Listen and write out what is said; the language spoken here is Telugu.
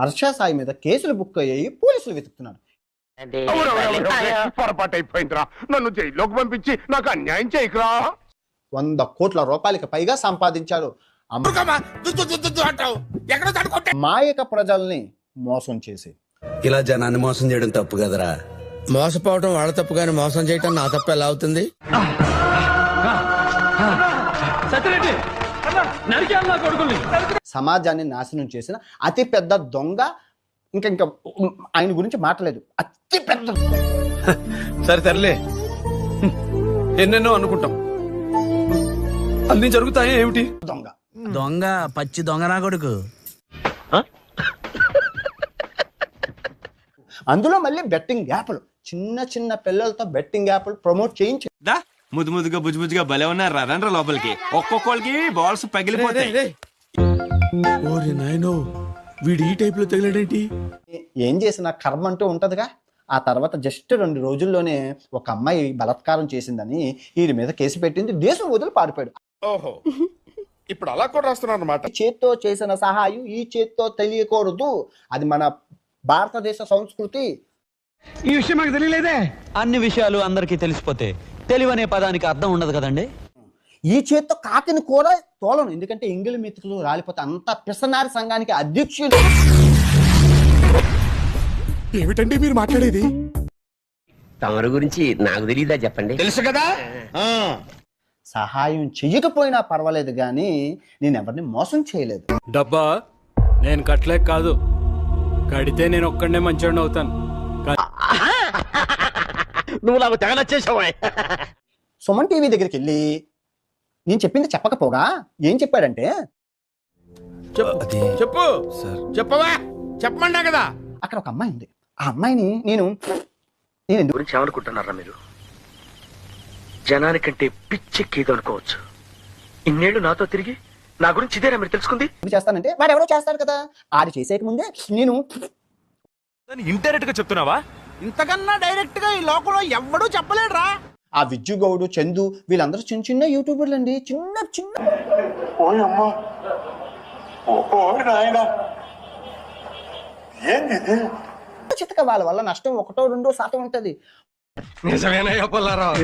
హర్ష సాయి మీద కేసులు బుక్ అయ్యాయి పోలీసులు వెతుకుతున్నారు. పొరపాటు అయిపోయిందిరా. నన్ను జైల్లోకి పంపించి నాకు అన్యాయం చేయకురా. వంద కోట్ల రూపాయలకి పైగా సంపాదించారు. అమ్మ- మాయక ప్రజల్ని మోసం చేసి. ఇలా జనాన్ని మోసం చేయడం తప్పు కదరా? మోసపోవడం వాళ్ళ తప్పు కానీ మోసం చేయటం నా తప్పు ఎలా అవుతుంది? సమాజాన్ని నాశనం చేసిన అతి పెద్ద దొంగ ఇంకా ఇంకా ఆయన గురించి మాట్లాడలేదు. అతి పెద్ద సరే తరలే ఎన్నెన్నో అనుకుంటాం. అన్ని జరుగుతాయి ఏమిటి? దొంగ. దొంగ పచ్చి దొంగ నా కొడుకు. అందులో మళ్ళీ బెట్టింగ్ యాప్లు. చిన్న చిన్న పిల్లలతో బెట్టింగ్ యాప్లు ప్రమోట్ చేయించి దా. ముద్దు ముద్దుగా బుజ్జు బుజ్జుగా భలే ఉన్నారు. రండ్రా లోపలికి. ఒక్కొక్కరికి బాల్స్ పగిలిపోతాయి. ఓరి నాయనో వీడు ఈ టైప్లో తగిలాడేంటి? ఏం చేసిన కర్మ అంటూ ఉంటదిగా. ఆ తర్వాత జస్ట్ రెండు రోజుల్లోనే ఒక అమ్మాయి బలాత్కారం చేసిందని వీడి మీద కేసు పెట్టింది. దేశం వదిలి పారిపోయాడు. ఓహో. ఇప్పుడు అలా కూడా రాస్తున్నారు అనమాట చేత్తో చేసిన సహాయం ఈ చేత్తో తెలియకూడదు. అది మన భారతదేశ సంస్కృతి. ఈ విషయం మాకు తెలియలేదే. అన్ని విషయాలు అందరికీ తెలిసిపోతే తెలివనే పదానికి అర్థం ఉండదు కదండి? ఈ చేత్తో కాకిని కూడా తోలను. ఎందుకంటే ఎంగిలి మెతుకులు రాలిపోతే అంత పిసనారి సంఘానికి అధ్యక్షుడు ఏమిటండి మీరు మాట్లాడేది? తమరి గురించి నాకు తెలియదా చెప్పండి? తెలుసు కదా? సహాయం చెయ్యకపోయినా పర్వాలేదు కానీ నేను ఎవరిని మోసం చేయలేదు. డబ్బా నేను కట్టలేక కాదు. కడితే నేను ఒక్కడనే మంచోడిని అవుతాను. నువ్వు నాకు తెగ నచ్చేసావా సుమన్ టీవీ దగ్గరికి వెళ్ళి నేను చెప్పింది చెప్పకపోగా? ఏం చెప్పాడంటే? చెప్పు. చెప్పు. చెప్పవా? చెప్పమన్నా కదా. అక్కడ ఒక అమ్మాయి ఉంది. ఆ అమ్మాయిని నేను నేను ఎందుకు గురించి ఏమనుకుంటున్నారా మీరు? జనానికంటే పిచ్చెక్కేది అనుకోవచ్చు. ఇన్నేళ్ళు నాతో తిరిగి నా గురించి ఇదేనా మీరు తెలుసుకుంది? చేస్తానంటే వాడు ఎవరో చేస్తాడు కదా. ఆడు చేసేక ముందే నేను ఇంటర్నెట్గా చెప్తున్నావా? ఇంతకన్నా డైరెక్ట్గా ఈ లోకంలో ఎవ్వడూ చెప్పలేడురా. ఆ విజ్జు గౌడు చందు వీళ్ళందరూ చిన్న చిన్న యూట్యూబర్లు అండి. చిన్న చిన్న చితక వాళ్ళ వల్ల నష్టం ఒకటో రెండో శాతం ఉంటది. పుల్లారావు.